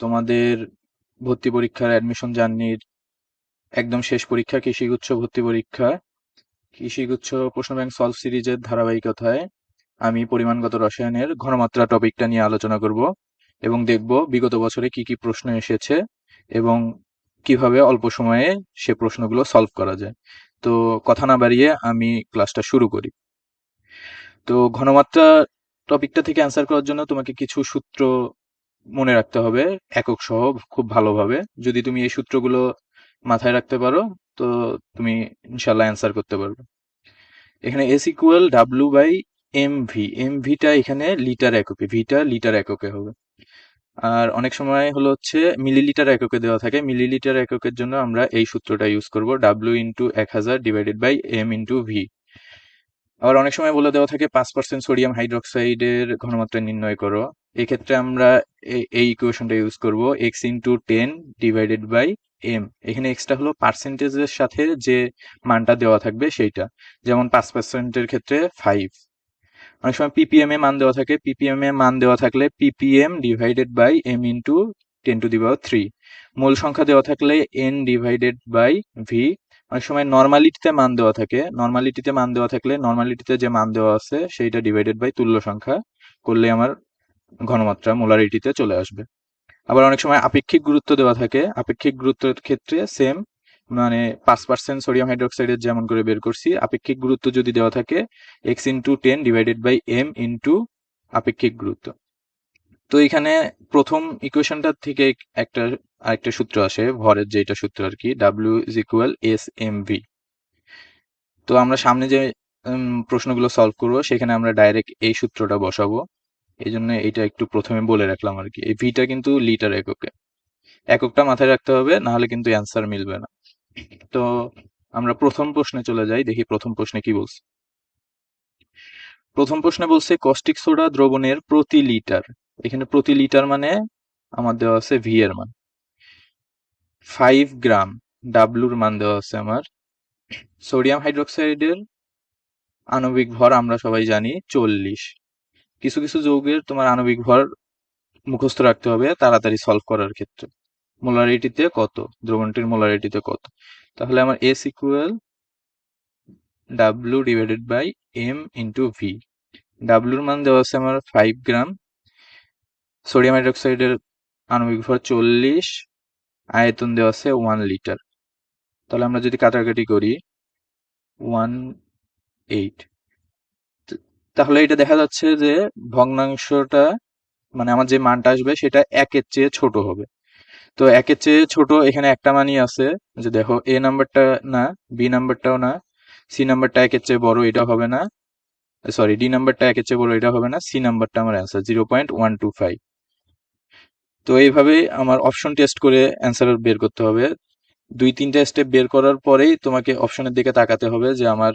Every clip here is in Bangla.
তোমাদের ভর্তি পরীক্ষার অ্যাডমিশন জার্নির একদম শেষ পরীক্ষা, কৃষিগুচ্ছ ভর্তি পরীক্ষা। কৃষিগুচ্ছ প্রশ্ন ব্যাংক সলভ সিরিজের ধারাবাহিকতায় আমি পরিমাণগত রসায়নের ঘনমাত্রা টপিকটা নিয়ে আলোচনা করব এবং দেখব বিগত বছরে কি কি প্রশ্ন এসেছে এবং কীভাবে অল্প সময়ে সে প্রশ্নগুলো সলভ করা যায়। তো কথা না বাড়িয়ে আমি ক্লাসটা শুরু করি। তো ঘনমাত্রা টপিকটা থেকে অ্যান্সার করার জন্য তোমাকে কিছু সূত্র মনে রাখতে হবে, একক সহ খুব ভালোভাবে। যদি তুমি এই সূত্রগুলো মাথায় রাখতে পারো, তো তুমি ইনশাল্লাহ অ্যান্সার করতে পারবে। এখানে S equal W by M V M ভিটা এখানে লিটার এককে ভিটা লিটার এককে হবে। আর অনেক সময় হলো হচ্ছে মিলিলিটার এককে দেওয়া থাকে মিলিলিটার এককের জন্য আমরা এই সূত্রটা ইউজ করব ডাব্লু ইন্টু এক হাজার divided by M into V আবার অনেক সময় বলে দেওয়া থাকে, পাঁচ পার্সেন্ট সোডিয়াম হাইড্রোক্সাইডের ঘনমাত্রা নির্ণয় করো। এক্ষেত্রে আমরা এই ইকুয়েশনটা ইউজ করব X into ten divided by M এখানে এক্সটা হলো পার্সেন্টেজের সাথে যে মানটা দেওয়া থাকবে সেইটা, যেমন পাঁচ পার্সেন্টের ক্ষেত্রে ফাইভ অনেক সময় পিপিএম এ মান দেওয়া থাকে পিপিএম এ মান দেওয়া থাকলে ppm divided by M into ten to the power three মূল সংখ্যা দেওয়া থাকলে এন ডিভাইডেড বাই ভি অনেক সময় নর্মালিটিতে মান দেওয়া থাকে নর্মালিটিতে মান দেওয়া থাকলে নর্মালিটিতে যে মান দেওয়া আছে, সেইটা ডিভাইডেড বাই তুল্য সংখ্যা। করলে আমার ঘনমাত্রা মোলারিটিতে চলে আসবে। আবার অনেক সময় আপেক্ষিক গুরুত্ব দেওয়া থাকে। আপেক্ষিক গুরুত্বের ক্ষেত্রে সেম মানে পাঁচ পার্সেন্ট সোডিয়াম হাইড্রোক্সাইডের যেমন করে বের করছি, আপেক্ষিক গুরুত্ব যদি দেওয়া থাকে X into ten divided by M into আপেক্ষিক গুরুত্ব। তো এখানে প্রথম ইকুয়েশনটা থেকে একটা, আরেকটা সূত্র আসে, ভরের যেটা সূত্র আর কি W is equal S M V তো আমরা সামনে যে প্রশ্নগুলো সলভ করব, সেখানে আমরা ডাইরেক্ট এই সূত্রটা বসাবো। এই জন্য এটা একটু প্রথমে বলে রাখলাম আর কি এই ভিটা কিন্তু লিটার এককে। এককটা মাথায় রাখতে হবে, নাহলে কিন্তু অ্যান্সার মিলবে না। তো আমরা প্রথম প্রশ্নে চলে যাই, দেখি প্রথম প্রশ্নে কি বলছে। প্রথম প্রশ্নে বলছে কস্টিক সোডা দ্রবণের প্রতি লিটার। এখানে প্রতি লিটার মানে আমার দেওয়া আছে ভি এর মান। ফাইভ গ্রাম ডাব্লুর মান দেওয়া আছে আমার। সোডিয়াম হাইড্রোক্সাইডের আণবিক ভর আমরা সবাই জানি চল্লিশ। কিছু কিছু যৌগের তোমার আণবিক ভর মুখস্থ রাখতে হবে তাড়াতাড়ি সলভ করার ক্ষেত্রে। মোলারিটিতে কত? দ্রবণটির মোলারিটিতে কত? তাহলে আমার S equal W divided by M into V ডাব্লুর মান দেওয়া আছে আমার ফাইভ গ্রাম সোডিয়াম হাইড্রোক্সাইডের আণবিক ভর চল্লিশ, আয়তন দেওয়া আছে ওয়ান লিটার তাহলে আমরা যদি কাটাকাটি করি ওয়ান এইট তাহলে এটা দেখা যাচ্ছে যে ভগ্নাংশটা মানে আমার যে মানটা আসবে সেটা একের চেয়ে ছোট হবে। তো একের চেয়ে ছোট এখানে একটা মানই আছে যে দেখো এ নাম্বারটা না বি নাম্বারটাও না সি নাম্বারটা একের চেয়ে বড় এটা হবে না সরি ডি নাম্বারটা একের চেয়ে বড় এটা হবে না সি নাম্বারটা আমার answer zero point one two five তো এইভাবে আমার অপশন টেস্ট করে অ্যান্সার বের করতে হবে। দুই তিনটা স্টেপ বের করার পরেই তোমাকে অপশনের দিকে তাকাতে হবে যে আমার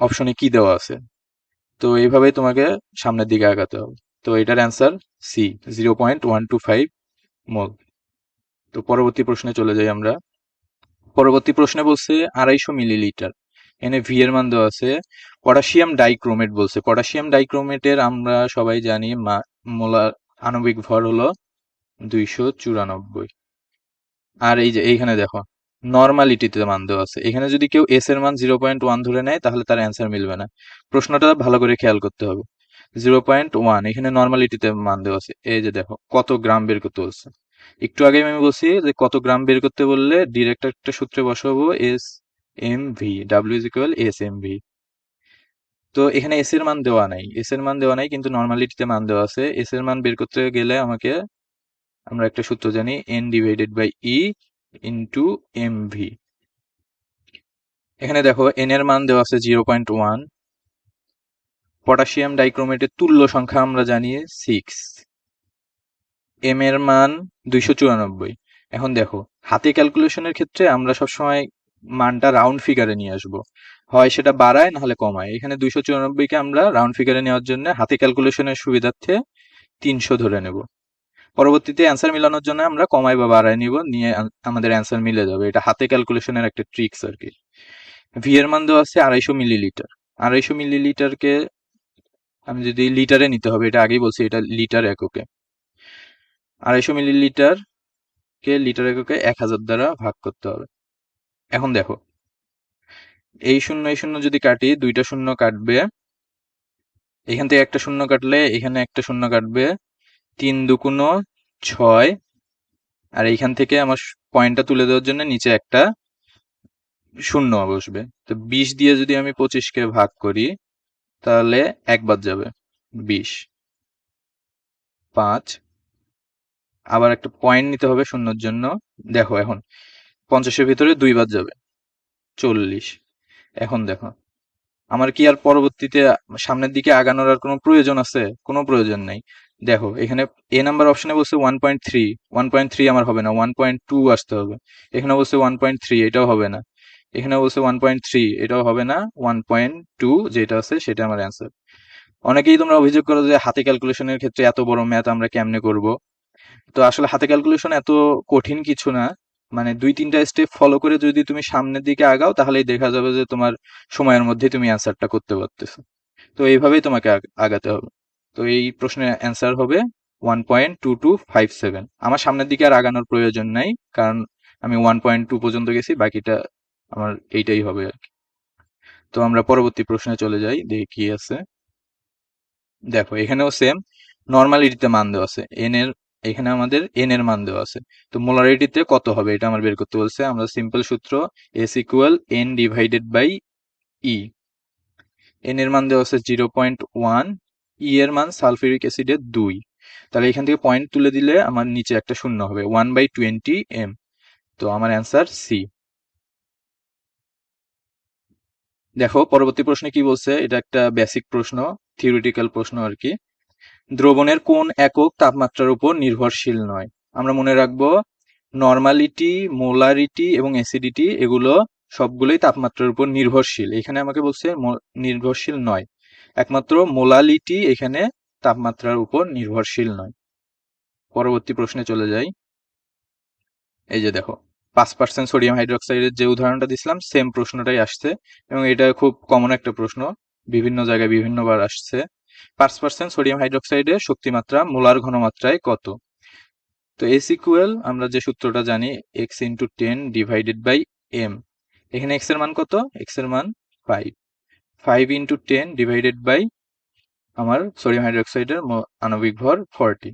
অপশনে কি দেওয়া আছে। তো এইভাবেই তোমাকে সামনের দিকে আগাতে হবে। তো এটার answer C zero point one two five mole তো পরবর্তী প্রশ্নে চলে যাই আমরা। পরবর্তী প্রশ্নে বলছে আড়াইশো মিলিলিটার। এনে ভি এর মান দেওয়া আছে, পটাশিয়াম ডাইক্রোমেট বলছে। পটাশিয়াম ডাইক্রোমেটের আমরা সবাই জানি মোলার আণবিক ভর হলো দুইশো চুরানব্বই। আর এই যে এইখানে দেখো নর্মালিটিতে মান দেওয়া আছে। এখানে যদি কেউ এস এর মান জিরো পয়েন্ট ওয়ান ধরে নেয়, তাহলে তার অ্যান্সার মিলবে না। প্রশ্নটা ভালো করে খেয়াল করতে হবে। জিরো পয়েন্ট ওয়ান এখানে নর্মালিটিতে মান দেওয়া আছে। এই যে দেখো, কত গ্রাম বের করতে বলছে। একটু আগে আমি বলছি যে কত গ্রাম বের করতে বললে ডিরেক্ট একটা সূত্রে বসাবো S M V W is equal S M V তো এখানে এস এর মান দেওয়া নাই। এস এর মান দেওয়া নাই, কিন্তু নর্মালিটিতে মান দেওয়া আছে। এস এর মান বের করতে গেলে আমাকে আমরা একটা সূত্র জানি N divided by E into M V এখানে দেখো এন এর মান দেওয়া আছে জিরো পয়েন্ট ওয়ান পটাশিয়াম ডাইক্রোমেটের তুল্য সংখ্যা আমরা জানি সিক্স এম এর মান দুইশো চুরানব্বই. এখন দেখো, হাতে ক্যালকুলেশনের ক্ষেত্রে আমরা সবসময় মানটা রাউন্ড ফিগারে নিয়ে আসব। হয় সেটা বাড়ায়, নাহলে কমায়। এখানে দুইশো চুরানব্বইকে আমরা রাউন্ড ফিগারে নেওয়ার জন্য হাতে ক্যালকুলেশনের সুবিধার্থে তিনশো ধরে নেব। পরবর্তীতে অ্যান্সার মিলানোর জন্য আমরা কমাই বা বাড়ায় নিব, নিয়ে আমাদের অ্যান্সার মিলে যাবে। এটা হাতে ক্যালকুলেশনের একটা ট্রিক্স আর কি। ভি এর মান দেওয়া আছে আড়াইশো মিলিলিটার আড়াইশো মিলিলিটারকে আমি যদি লিটারে নিতে হবে, এটা আগেই বলছি, এটা লিটার এককে। আড়াইশো মিলিলিটার কে লিটার এককে এক হাজার দ্বারা ভাগ করতে হবে। এখন দেখো, এই শূন্য এই শূন্য যদি কাটি, দুইটা শূন্য কাটবে, এখান থেকে একটা শূন্য কাটলে এখানে একটা শূন্য কাটবে তিন দুকুণ ছয়। আর এইখান থেকে আমার পয়েন্টটা তুলে দেওয়ার জন্য নিচে একটা শূন্য বসবে। তো বিশ দিয়ে যদি আমি পঁচিশকে ভাগ করি, তাহলে এক বাদ যাবে। বিশ। পাঁচ। আবার একটা পয়েন্ট নিতে হবে শূন্যর জন্য। দেখো এখন, পঞ্চাশের ভিতরে দুই বাদ যাবে। চল্লিশ। এখন দেখো, আমার কি আর পরবর্তীতে সামনের দিকে আগানোর আর কোনো প্রয়োজন আছে? কোনো প্রয়োজন নাই। দেখো, এখানে এ নাম্বার অপশনে বলছে one point three one point three আমার হবে না ওয়ান পয়েন্ট টু আসতে হবে। এখানে বলছে ওয়ান পয়েন্ট থ্রি এটাও হবে না। এখানে বলছে ওয়ান পয়েন্ট থ্রি এটাও হবে না ওয়ান পয়েন্ট টু যেটা আছে সেটা আমার অ্যান্সার অনেকেই তোমরা অভিযোগ করো যে হাতে ক্যালকুলেশনের ক্ষেত্রে এত বড় ম্যাথ আমরা কেমনে করব? তো আসলে হাতে ক্যালকুলেশন এত কঠিন কিছু না। মানে দুই, তিনটা স্টেপ ফলো করে যদি তুমি সামনের দিকে আগাও, তাহলেই দেখা যাবে যে তোমার সময়ের মধ্যে তুমি অ্যান্সারটা করতে পারতেছো। তো এইভাবেই তোমাকে আগাতে হবে। তো এই প্রশ্নের অ্যান্সার হবে one point two two five seven আমার সামনের দিকে আর আগানোর প্রয়োজন নাই, কারণ আমি ওয়ান পয়েন্ট টু পর্যন্ত গেছি, বাকিটা আমার এইটাই হবে আর কি। তো আমরা পরবর্তী প্রশ্নে চলে যাই, দেখি কি আছে। দেখো, এখানেও সেম নর্মালিটিতে মান দেওয়া আছে। এন এর, এখানে আমাদের এন এর মান দেওয়া আছে। তো মোলারিটিতে কত হবে? এটা আমার বের করতে বলছে। আমরা সিম্পল সূত্র S equal N divided by E N এর মান দেওয়া আছে জিরো পয়েন্ট ওয়ান ই এর মান সালফিউরিক অ্যাসিডের দুই। তাহলে এখান থেকে পয়েন্ট তুলে দিলে আমার নিচে একটা শূন্য হবে ওয়ান বাই টোয়েন্টি এম তো আমার অ্যান্সার সি দেখো, পরবর্তী প্রশ্নে কি বলছে? এটা একটা বেসিক প্রশ্ন থিওরিটিক্যাল প্রশ্ন আর কি। দ্রবণের কোন একক তাপমাত্রার উপর নির্ভরশীল নয়? আমরা মনে রাখব নর্মালিটি মোলারিটি এবং অ্যাসিডিটি এগুলো সবগুলোই তাপমাত্রার উপর নির্ভরশীল। এখানে আমাকে বলছে নির্ভরশীল নয়। একমাত্র মোলালিটি এখানে তাপমাত্রার উপর নির্ভরশীল নয়। পরবর্তী প্রশ্নে চলে যাই। এই যে দেখো, পাঁচ পার্সেন্ট সোডিয়াম হাইড্রোক্সাইডের যে উদাহরণটা দিছিলাম সেম প্রশ্নটাই আসছে এবং এটা খুব কমন একটা প্রশ্ন, বিভিন্ন জায়গায় বিভিন্নবার আসছে। পাঁচ পার্সেন্ট সোডিয়াম হাইড্রোক্সাইডের শক্তিমাত্রা মোলার ঘনমাত্রায় কত? তো এস ইকুয়াল আমরা যে সূত্রটা জানি X into ten divided by M এখানে এক্সের মান কত? এক্সের মান five five into ten divided by আমার সোডিয়াম হাইড্রোক্সাইডের আণবিক ভর ফর্টি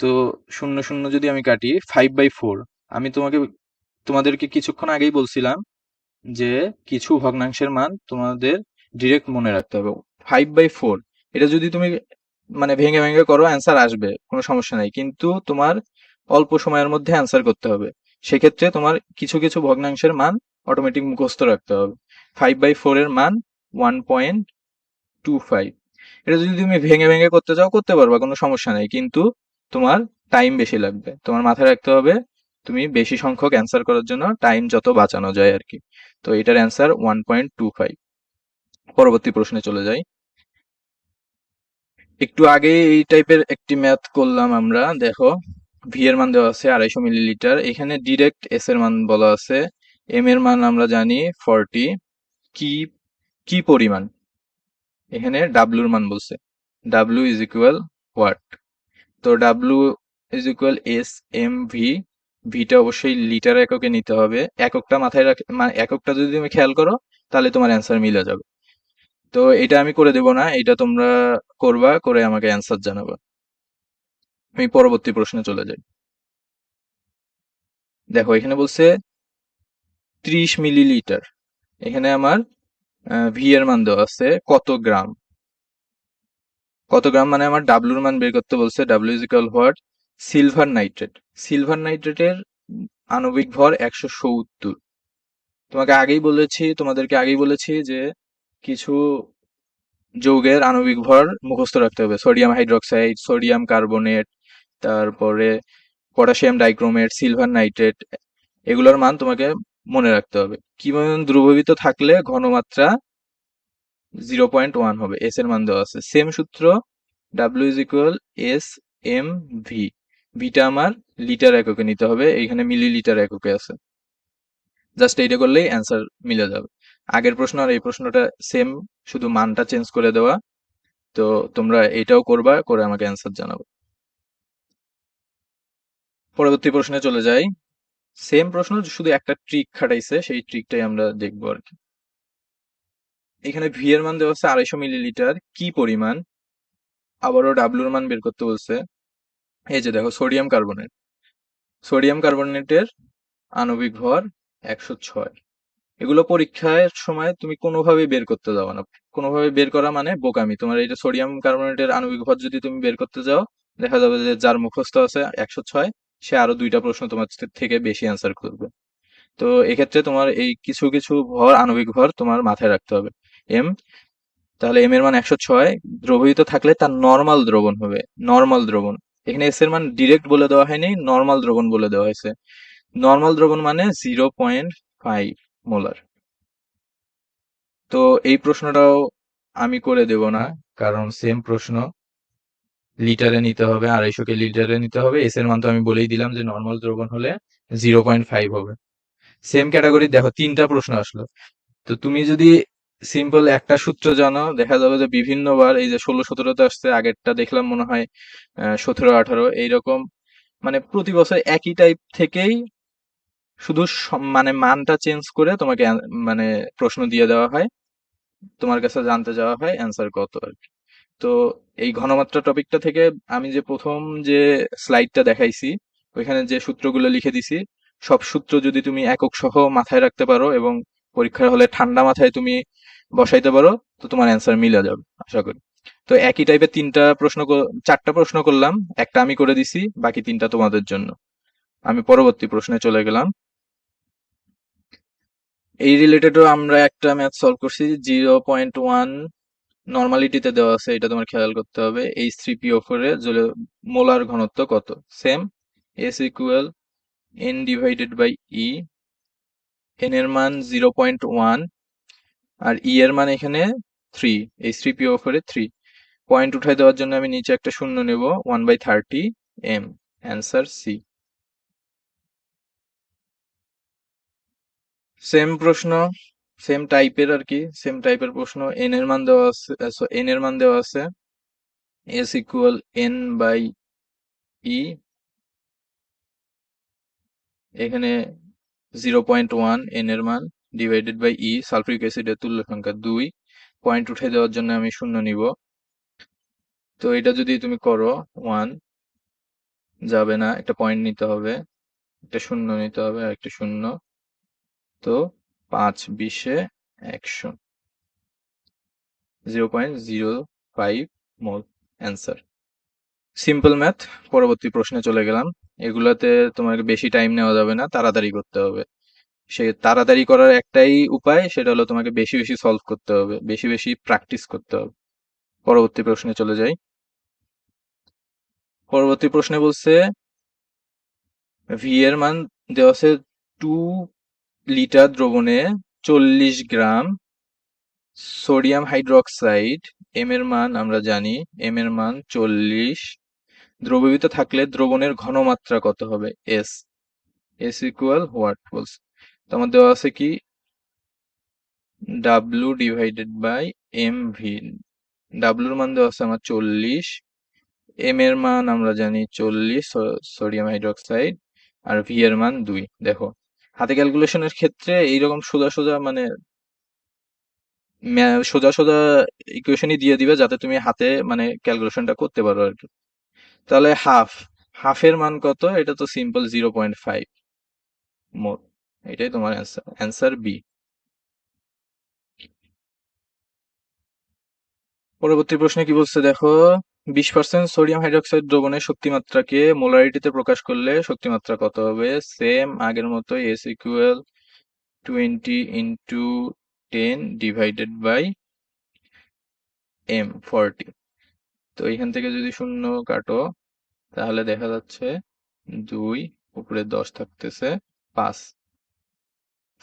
তো শূন্য শূন্য যদি আমি কাটি ফাইভ বাই ফোর আমি তোমাকে, তোমাদেরকে কিছুক্ষণ আগেই বলছিলাম যে কিছু ভগ্নাংশের মান তোমাদের ডিরেক্ট মনে রাখতে হবে। ফাইভ বাই ফোর এটা যদি তুমি মানে ভেঙে ভেঙে করো অ্যান্সার আসবে, কোনো সমস্যা নাই। কিন্তু তোমার অল্প সময়ের মধ্যে অ্যান্সার করতে হবে। সেক্ষেত্রে তোমার কিছু কিছু ভগ্নাংশের মান অটোমেটিক মুখস্থ রাখতে হবে। ফাইভ বাই ফোর এর মান ওয়ান পয়েন্ট টু ফাইভ এটা যদি তুমি ভেঙে ভেঙে করতে চাও, করতে পারবা, কোনো সমস্যা নেই। কিন্তু তোমার টাইম বেশি লাগবে। তোমার মাথায় রাখতে হবে, তুমি বেশি সংখ্যক অ্যান্সার করার জন্য টাইম যত বাঁচানো যায় আর কি। তো এটার answer one point two five পরবর্তী প্রশ্নে চলে যাই। একটু আগে এই টাইপের একটি ম্যাথ করলাম আমরা। দেখো ভি এর মান দেওয়া আছে আড়াইশো মিলিলিটার এখানে ডিরেক্ট এস এর মান বলা আছে। এম এর মান আমরা জানি ফর্টি কি কি পরিমাণ? এখানে ডাব্লুর মান বলছে। ডাব্লু ইজ ইকুয়াল হোয়াট তো W is equal S M V ভিটা অবশ্যই লিটার এককে নিতে হবে। এককটা মাথায় রাখ মানে এককটা যদি তুমি খেয়াল করো, তাহলে তোমার অ্যান্সার মিলে যাবে। তো এটা আমি করে দেব না, এটা তোমরা করবা, করে আমাকে অ্যান্সার জানাবা। আমি পরবর্তী প্রশ্নে চলে যাই। দেখো, এখানে বলছে ত্রিশ মিলিলিটার এখানে আমার ভি এর মান দেওয়া আছে কত গ্রাম? কত গ্রাম মানে আমার ডাব্লুর মান বের করতে বলছে W is equal what silver nitrate silver নাইট্রেটের আণবিক ভর একশো সত্তর। তোমাকে আগেই বলেছি, তোমাদেরকে আগেই বলেছি যে কিছু যৌগের আণবিক ভর মুখস্থ রাখতে হবে। সোডিয়াম হাইড্রোক্সাইড সোডিয়াম কার্বনেট তারপরে পটাশিয়াম ডাইক্রোমেট সিলভার নাইট্রেট এগুলোর মান তোমাকে মনে রাখতে হবে। কি পরিমাণ দ্রবীভূত থাকলে ঘনমাত্রা জিরো পয়েন্ট ওয়ান হবে এস এর মান দেওয়া আছে। সেম সূত্র W is equal S M V ভিটা আমার লিটার এককে নিতে হবে এখানে মিলি লিটার এককে আছে। জাস্ট এইটা করলেই অ্যান্সার মিলে যাবে। আগের প্রশ্ন আর এই প্রশ্নটা সেম শুধু মানটা চেঞ্জ করে দেওয়া। তো তোমরা এটাও করবা, করে আমাকে অ্যান্সার জানাব। পরবর্তী প্রশ্নে চলে যাই। সেম প্রশ্ন, শুধু একটা ট্রিক খাটাইছে, সেই ট্রিকটাই আমরা দেখব আর কি। এখানে ভি এর মান দেওয়া হচ্ছে আড়াইশো মিলিলিটার কি পরিমাণ? আবারও ডাব্লুর মান বের করতে বলছে। এই যে দেখো সোডিয়াম কার্বনেট সোডিয়াম কার্বনেটের আণবিক ভর একশো ছয়। এগুলো পরীক্ষার সময় তুমি কোনোভাবে বের করতে যাও না। কোনোভাবে বের করা মানে বোকামি। তোমার যে সোডিয়াম কার্বনেটের আণবিক ভর যদি তুমি বের করতে যাও, দেখা যাবে যে যার মুখস্থ আছে একশো ছয় সে আরও দুইটা প্রশ্ন তোমার থেকে বেশি অ্যান্সার করবে। তো এক্ষেত্রে তোমার এই কিছু কিছু ভর, আণবিক ভর তোমার মাথায় রাখতে হবে। এম তাহলে এম এর মান একশো ছয়। দ্রবীভূত থাকলে তার নর্মাল দ্রবণ হবে। নর্মাল দ্রবণ। এখানে এস এর মান ডিরেক্ট বলে দেওয়া হয়নি নর্মাল দ্রবণ বলে দেওয়া হয়েছে। নর্মাল দ্রবণ মানে জিরো পয়েন্ট ফাইভ মোলার তো এই প্রশ্নটাও আমি করে দেব না, কারণ সেম প্রশ্ন। লিটারে নিতে হবে, আড়াইশো আড়াইশোকে লিটারে নিতে হবে। এস এর মান তো আমি বলেই দিলাম যে নর্মাল দ্রবণ হলে জিরো পয়েন্ট ফাইভ হবে। সেম ক্যাটাগরি দেখো, তিনটা প্রশ্ন আসলো। তো তুমি যদি সিম্পল একটা সূত্র জানো, দেখা যাবে যে বিভিন্নবার এই যে ষোলো সতেরোতে আসছে, আগেরটা দেখলাম মনে হয় সতেরো, আঠারো, এইরকম মানে প্রতি বছর একই টাইপ থেকেই শুধু মানে মানটা চেঞ্জ করে তোমাকে মানে প্রশ্ন দিয়ে দেওয়া হয়। তোমার কাছে জানতে যাওয়া হয় অ্যান্সার কত আর কি। তো এই ঘনমাত্রা টপিকটা থেকে আমি যে প্রথম যে স্লাইডটা দেখাইছি, ওইখানে যে সূত্রগুলো লিখে দিছি, সব সূত্র যদি তুমি একক সহ মাথায় রাখতে পারো এবং পরীক্ষার হলে ঠান্ডা মাথায় তুমি বসাইতে পারো, তো তোমার অ্যান্সার মিলে যাবে, আশা করি। তো একই টাইপের তিনটা প্রশ্ন চারটা প্রশ্ন করলাম, একটা আমি করে দিছি, বাকি তিনটা তোমাদের জন্য। আমি পরবর্তী প্রশ্নে চলে গেলাম। এই রিলেটেডও আমরা একটা ম্যাথ সলভ করছি জিরো পয়েন্ট ওয়ান নর্মালিটিতে দেওয়া আছে, এটা তোমার খেয়াল করতে হবে এইচ থ্রি পি ফোরে মোলার ঘনত্ব কত? Same S equal N divided by E N এর মান জিরো পয়েন্ট ওয়ান আর ই এর মান এখানে থ্রি এইচ থ্রি পি ফোরে থ্রি পয়েন্ট উঠাই দেওয়ার জন্য আমি নিচে একটা শূন্য নেব one by thirty M answer C same প্রশ্ন। সেম টাইপের আর কি সেম টাইপের প্রশ্ন এন এর মান দেওয়া আছে এন এর মান দেওয়া আছে S equal N by E এখানে জিরো পয়েন্ট ওয়ান এন এর মান ডিভাইডেড বাই ই সালফ্রিক অ্যাসিডের তুল্য সংখ্যা দুই পয়েন্ট উঠে দেওয়ার জন্য আমি শূন্য নিব। তো এটা যদি তুমি করো ওয়ান যাবে না, একটা পয়েন্ট নিতে হবে, একটা শূন্য নিতে হবে আর একটা শূন্য। তো পাঁচ বিশে একশো। Zero point zero five mole answer. Simple math, পরবর্তী প্রশ্নে চলে গেলাম। এগুলাতে তোমাকে বেশি টাইম নেওয়া যাবে না, তাড়াতাড়ি করতে হবে। সে তাড়াতাড়ি করার একটাই উপায়, সেটা হলো তোমাকে বেশি বেশি সলভ করতে হবে, বেশি বেশি প্র্যাকটিস করতে হবে। পরবর্তী প্রশ্নে চলে যাই। পরবর্তী প্রশ্নে বলছে ভি এর মান দেওয়া আছে টু লিটার দ্রবণে চল্লিশ গ্রাম সোডিয়াম হাইড্রোক্সাইড এম এর মান আমরা জানি এম এর মান চল্লিশ। দ্রবীভূত থাকলে দ্রবণের ঘনমাত্রা কত হবে? এস এস ইকুয়াল হোয়াট বলছে তোমার দেওয়া আছে কি? W divided by M V ডাব্লুর মান দেওয়া আছে আমার চল্লিশ। এম এর মান আমরা জানি চল্লিশ সোডিয়াম হাইড্রোক্সাইড, আর ভি এর মান দুই। দেখো হাতে ক্যালকুলেশনের ক্ষেত্রে এইরকম সোজা সোজা মানে সোজা সোজা ইকুয়েশনই দিয়ে দিবে যাতে তুমি হাতে মানে ক্যালকুলেশনটা করতে পারো আর কি। তাহলে হাফ হাফের মান কত? এটা তো সিম্পল জিরো পয়েন্ট ফাইভ মোট। এটাই তোমার অ্যান্সার অ্যান্সার বি পরবর্তী প্রশ্নে কি বলছে দেখো? বিশ পার্সেন্ট সোডিয়াম হাইড্রোক্সাইড দ্রবণের শক্তিমাত্রাকে মোলারিটিতে প্রকাশ করলে শক্তিমাত্রা কত হবে? সেম আগের মতো S equal twenty into ten divided by M forty তো এখান থেকে যদি শূন্য কাটো, তাহলে দেখা যাচ্ছে দুই, উপরে দশ থাকতেছে পাঁচ।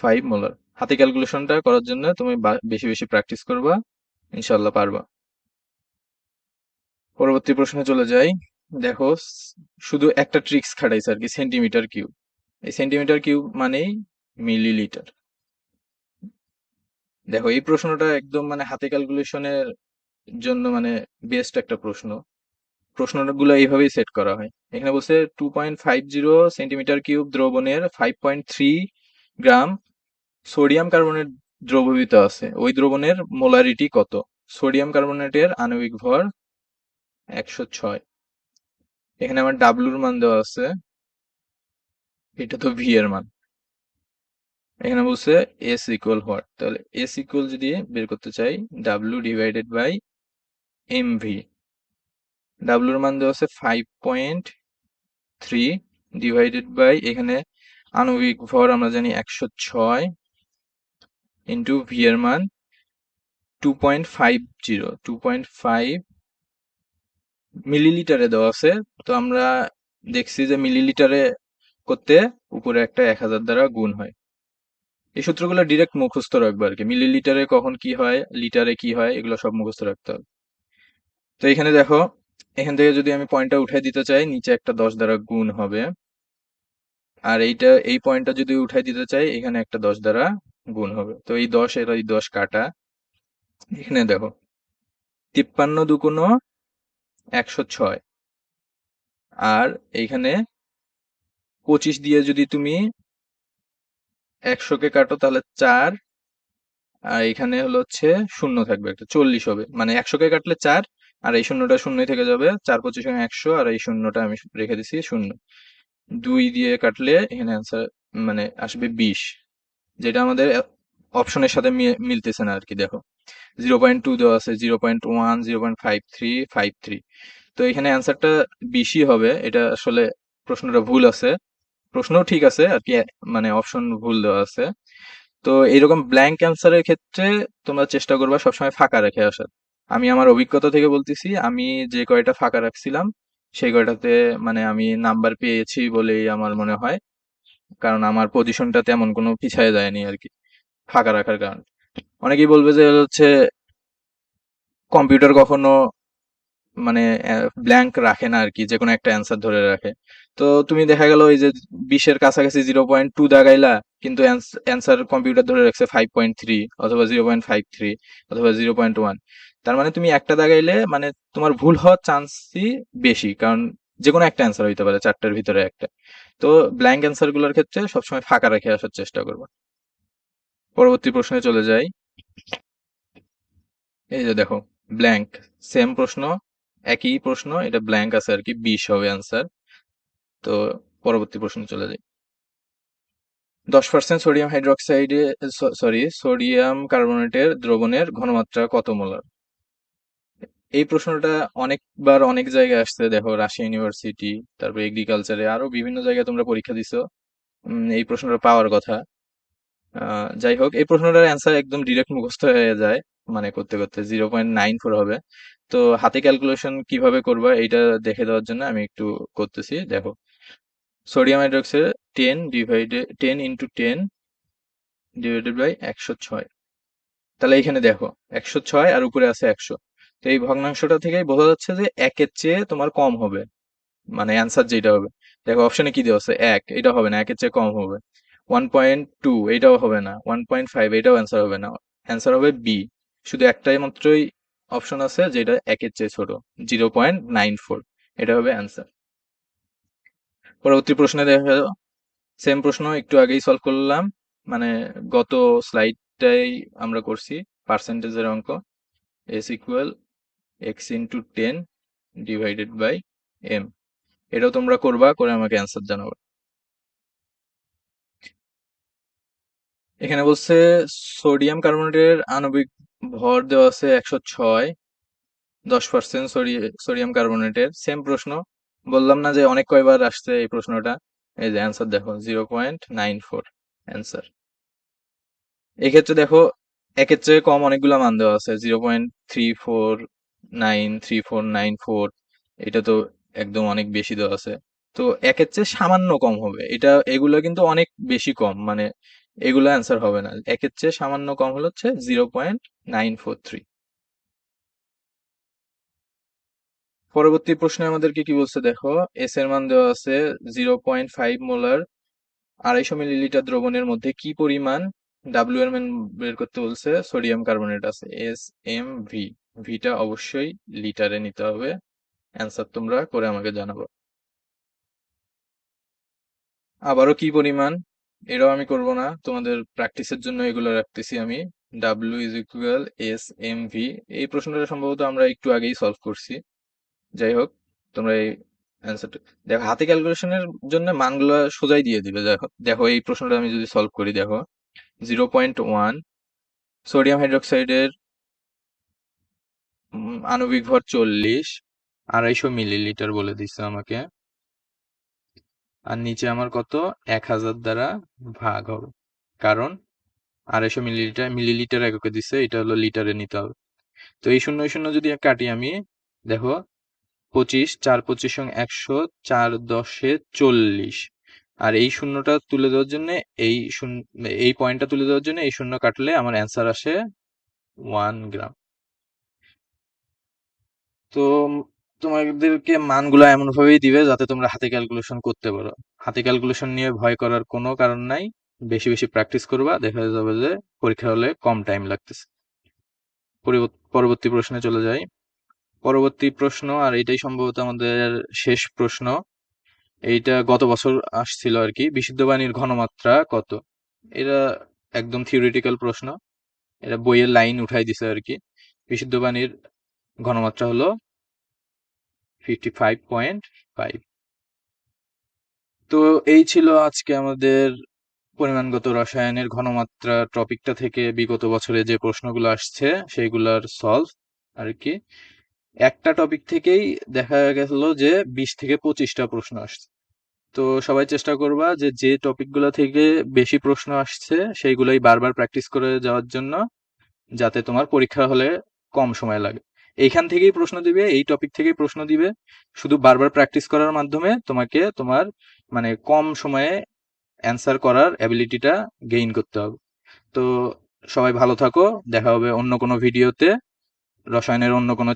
ফাইভ মোলার হাতে ক্যালকুলেশনটা করার জন্য তুমি বেশি বেশি প্র্যাকটিস করবা ইনশাল্লাহ পারবা। পরবর্তী প্রশ্নে চলে যাই। দেখো, শুধু একটা ট্রিক্স খাটাইছে আর কি সেন্টিমিটার কিউব এই সেন্টিমিটার কিউব মানেই মিলিলিটার দেখো, এই প্রশ্নটা একদম মানে হাতে ক্যালকুলেশনের জন্য মানে বেস্ট একটা প্রশ্ন। প্রশ্নগুলো এইভাবেই সেট করা হয়। এখানে বলছে two point five zero centimetre cube দ্রবণের five point three gram sodium carbonate দ্রবীভূত আছে। ওই দ্রবণের মোলারিটি কত? সোডিয়াম কার্বনেটের আণবিক ভর একশো ছয়। এখানে আমার ডাব্লুর মান দেওয়া আছে। এটা তো ভি এর মান। এখানে বলছে এস ইকুয়াল হোয়াট তাহলে এস ইকুয়াল যদি বের করতে চাই W divided by M V ডাব্লুর মান দেওয়া আছে five point three divided by এখানে আণবিক ভর আমরা জানি একশো ছয় ইন্টু ভি এর মান two point five zero two point five মিলিলিটারে দেওয়া আছে। তো আমরা দেখছি যে মিলিলিটারে করতে উপরে একটা এক হাজার দ্বারা গুণ হয়। এই সূত্রগুলো ডিরেক্ট মুখস্থ রাখব আর কি। মিলিলিটারে কখন কি হয়, লিটারে কি হয়, এগুলো সব মুখস্থ রাখতে হবে। তো এখানে দেখো, এখান থেকে যদি আমি পয়েন্টটা উঠাই দিতে চাই, নিচে একটা দশ দ্বারা গুণ হবে। আর এইটা, এই পয়েন্টটা যদি উঠাই দিতে চাই, এখানে একটা দশ দ্বারা গুণ হবে। তো এই দশ, এর এই দশ কাটা। এখানে দেখো, তিপ্পান্ন দুকোনো একশো ছয়। আর এইখানে পঁচিশ দিয়ে যদি তুমি একশোকে কাটো, তাহলে চার। আর এখানে হলো হচ্ছে শূন্য থাকবে, একটা চল্লিশ হবে। মানে একশোকে কাটলে চার, আর এই শূন্যটা শূন্যই থেকে যাবে। চার পঁচিশ একশো, আর এই শূন্যটা আমি রেখে দিছি শূন্য। দুই দিয়ে কাটলে এখানে অ্যান্সার মানে আসবে বিশ। যেটা আমাদের অপশনের সাথে মিলতেছে না আর কি, দেখো। জিরো পয়েন্ট টু দেওয়া আছে, zero point one, zero point five three five three. তো এখানে অ্যান্সারটা বিশই হবে, এটা আসলে প্রশ্নটা ভুল আছে। প্রশ্নও ঠিক আছে, আর কি মানে অপশন ভুল দেওয়া আছে। তো এইরকম ব্ল্যাঙ্ক অ্যান্সারের ক্ষেত্রে তোমরা চেষ্টা করবা সবসময় ফাঁকা রেখে আসার। আমি আমার অভিজ্ঞতা থেকে বলতেছি, আমি যে কয়টা ফাঁকা রাখছিলাম, সেই কয়টাতে মানে আমি নাম্বার পেয়েছি বলেই আমার মনে হয়। কারণ আমার পজিশনটা তেমন কোনো পিছায় যায়নি আর কি, ফাঁকা রাখার কারণে। অনেকেই বলবে যে হচ্ছে কম্পিউটার কখনো মানে ব্ল্যাঙ্ক রাখে না আর কি যে কোনো একটা অ্যান্সার ধরে রাখে। তো তুমি দেখা গেল ওই যে বিশের কাছাকাছি জিরো পয়েন্ট টু দাগাইলা, কিন্তু অ্যান্সার কম্পিউটার ধরে রাখছে ফাইভ পয়েন্ট থ্রি অথবা জিরো পয়েন্ট ফাইভ থ্রি অথবা জিরো পয়েন্ট ওয়ান তার মানে তুমি একটা দাগাইলে মানে তোমার ভুল হওয়ার চান্সই বেশি, কারণ যে কোনো একটা অ্যান্সার হইতে পারে, চারটার ভিতরে একটা। তো ব্ল্যাঙ্ক অ্যান্সারগুলোর ক্ষেত্রে সবসময় ফাঁকা রেখে আসার চেষ্টা করব। পরবর্তী প্রশ্নে চলে যাই। এই যে দেখো ব্ল্যাঙ্ক সেম প্রশ্ন, একই প্রশ্ন, এটা ব্ল্যাঙ্ক আছে আর কি, বিশ হবে অ্যান্সার তো পরবর্তী প্রশ্ন চলে যাই। দশ পার্সেন্ট সোডিয়াম হাইড্রোক্সাইডে সরি সোডিয়াম কার্বনেটের দ্রবণের ঘনমাত্রা কত মোলার? এই প্রশ্নটা অনেকবার অনেক জায়গায় আসছে, দেখো, রাশিয়া ইউনিভার্সিটি তারপর এগ্রিকালচারে আরও বিভিন্ন জায়গায় তোমরা পরীক্ষা দিছো। এই প্রশ্নটা পাওয়ার কথা। যাই হোক, এই প্রশ্নটার অ্যান্সার একদম ডিরেক্ট মুখস্থ হয়ে যায় মানে করতে করতে জিরো পয়েন্ট নাইন ফোর হবে। তো হাতে ক্যালকুলেশন কীভাবে করবা এইটা দেখে দেওয়ার জন্য আমি একটু করতেছি, দেখো। Sodium hydroxide ten divided ten into ten divided by একশো ছয়। তাহলে এখানে দেখো, একশো ছয় আর উপরে আছে একশো। তো এই ভগ্নাংশটা থেকেই বোঝা যাচ্ছে যে একের চেয়ে তোমার কম হবে। মানে অ্যান্সার যেটা হবে। দেখো অপশনে কি দেওয়া আছে? এক। এটা হবে না, একের চেয়ে কম হবে। ওয়ান পয়েন্ট টু এটাও হবে না। ওয়ান পয়েন্ট ফাইভ এটাও অ্যান্সার হবে না। অ্যান্সার হবে বি শুধু একটাই মাত্রই অপশন আছে, যেটা একের চেয়ে ছোট জিরো পয়েন্ট নাইন ফোর এটা হবে অ্যান্সার পরবর্তী প্রশ্নে দেখা সেম প্রশ্ন, একটু আগেই সলভ করলাম। মানে গত স্লাইডটাই আমরা করছি পার্সেন্টেজের অঙ্ক। S equal X into ten divided by M এটাও তোমরা করবা, করে আমাকে অ্যান্সার জানাব। এখানে বলছে সোডিয়াম কার্বনেটের আণবিক ভর দেওয়া আছে একশো ছয়, দশ পার্সেন্ট সোডিয়াম কার্বনেটের। সেম প্রশ্ন। বললাম না যে অনেক কয়বার আসছে এই প্রশ্নটা। এই যে অ্যান্সার দেখো zero point nine four answer এক্ষেত্রে দেখো একের চেয়ে কম অনেকগুলো মান দেওয়া আছে zero point three four nine three four nine four এটা তো একদম অনেক বেশি দেওয়া আছে। তো একের চেয়ে সামান্য কম হবে। এটা, এগুলো কিন্তু অনেক বেশি কম মানে এগুলো অ্যান্সার হবে না। একের চেয়ে সামান্য কম হলো হচ্ছে zero point nine four three পরবর্তী প্রশ্নে আমাদেরকে কি বলছে দেখো এস এর মান দেওয়া আছে জিরো পয়েন্ট ফাইভ মোলার আড়াইশো মিলিলিটার দ্রবণের মধ্যে কি পরিমাণ ডাব্লিউ এর মান বের করতে বলছে? সোডিয়াম কার্বনেট আছে। এস এম ভি ভিটা অবশ্যই লিটারে নিতে হবে। অ্যান্সার তোমরা করে আমাকে জানাব। আবারও কি পরিমাণ? এটাও আমি করব না। তোমাদের প্র্যাকটিসের জন্য এগুলো রাখতেছি আমি। W is equal S M V এই প্রশ্নটা সম্ভবত আমরা একটু আগেই সলভ করছি। যাই হোক, তোমরা এই অ্যান্সারটা দেখো, হাতে ক্যালকুলেশনের জন্য মানগুলো সোজাই দিয়ে দিবে। দেখো দেখো, এই প্রশ্নটা আমি যদি সলভ করি, দেখো। জিরো পয়েন্ট ওয়ান সোডিয়াম হাইড্রোক্সাইডের আণবিক ভর চল্লিশ। আড়াইশো মিলিলিটার বলে দিচ্ছে আমাকে। আর নিচে আমার কত? এক হাজার দ্বারা ভাগ হবে। কারণ আড়াইশো মিলিলিটার মিলিলিটার এককে দিচ্ছে এটা হলো লিটারে নিতে হবে। তো এই শূন্য শূন্য যদি কাটি আমি, দেখো, পঁচিশ, চার পঁচিশ সঙ্গে একশো, চার দশে চল্লিশ। আর এই শূন্যটা তুলে দেওয়ার জন্য, এই শূন্য এই পয়েন্টটা তুলে দেওয়ার জন্য এই শূন্য কাটলে আমার অ্যান্সার আসে ওয়ান গ্রাম। তো তোমাদেরকে মানগুলো এমন ভাবেই দিবে যাতে তোমরা হাতে ক্যালকুলেশন করতে পারো। হাতে ক্যালকুলেশন নিয়ে ভয় করার কোনো কারণ নাই। বেশি বেশি প্র্যাকটিস করবা, দেখা যাবে যে পরীক্ষা হলে কম টাইম লাগতেছে। পরবর্তী প্রশ্নে চলে যাই। পরবর্তী প্রশ্ন, আর এটাই সম্ভবত আমাদের শেষ প্রশ্ন। এইটা গত বছর আসছিল আর কি বিশুদ্ধ বাণীর ঘনমাত্রা কত? এটা একদম থিওরিটিক্যাল প্রশ্ন। এটা বইয়ের লাইন উঠাই দিছে আর কি বিশুদ্ধ বাণীর ঘনমাত্রা হলো ফিফটি ফাইভ পয়েন্ট ফাইভ তো এই ছিল আজকে আমাদের পরিমাণগত রসায়নের ঘনমাত্রা টপিকটা থেকে বিগত বছরে যে প্রশ্নগুলো আসছে সেইগুলার সলভ আর কি। একটা টপিক থেকেই দেখা গেল যে বিশ থেকে পঁচিশটা প্রশ্ন আসছে। তো সবাই চেষ্টা করবা যে যে টপিকগুলো থেকে বেশি প্রশ্ন আসছে, সেইগুলোই বারবার প্র্যাকটিস করে যাওয়ার জন্য, যাতে তোমার পরীক্ষা হলে কম সময় লাগে। এইখান থেকেই প্রশ্ন দিবে, এই টপিক থেকেই প্রশ্ন দিবে। শুধু বারবার প্র্যাকটিস করার মাধ্যমে তোমাকে তোমার মানে কম সময়ে অ্যান্সার করার অ্যাবিলিটিটা গেইন করতে হবে। তো সবাই ভালো থাকো, দেখা হবে অন্য কোনো ভিডিওতে রসায়নের অন্য কোনো